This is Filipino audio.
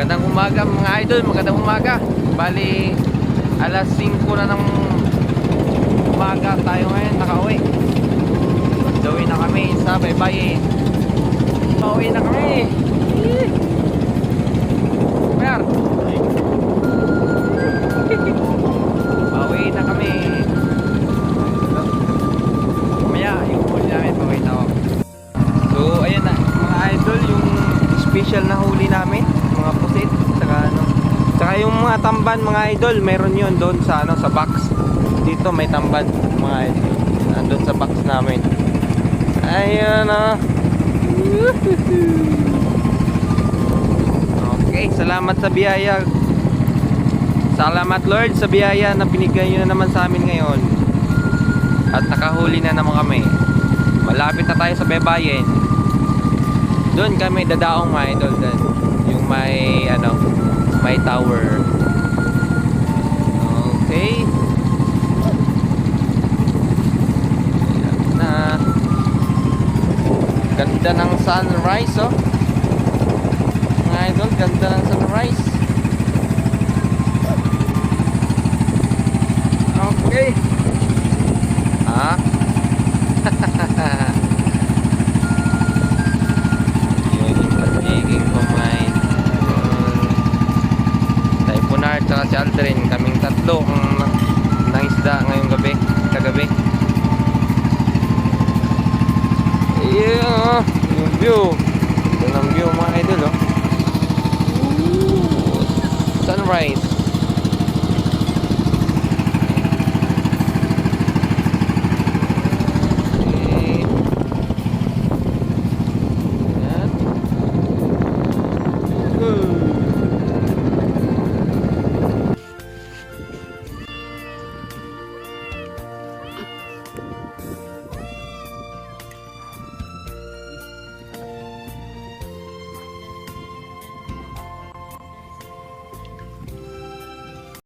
Magandang umaga mga idol, magandang umaga. Bali, alas 5 na ng umaga tayo ngayon, nakauwi. Gawin na kami sa baybayin. Pauwi na kami. Mer. Pauwi na kami. Mamaya, yung huli namin, pauwi na. So, ayun na, mga idol, yung special na huli namin, mga pusit, saka ano. Saka yung mga tamban, mga idol, meron yun doon sa ano, sa box. Dito may tamban, mga idol. Nandun sa box namin. Ayun na. Okay, salamat sa biyaya. Salamat Lord sa biyaya na binigay nyo na naman sa amin ngayon. At nakahuli na naman kami. Malapit na tayo sa Bebayen. Doon kami dadaong mga idol doon. May tower. Okay. Ayan na. Ganda ng sunrise oh. Mga idol, ganda ng sunrise. Aldrin. Kaming tatlo ang nang isda ngayong gabi. Kagabi. Yeah. Yung view.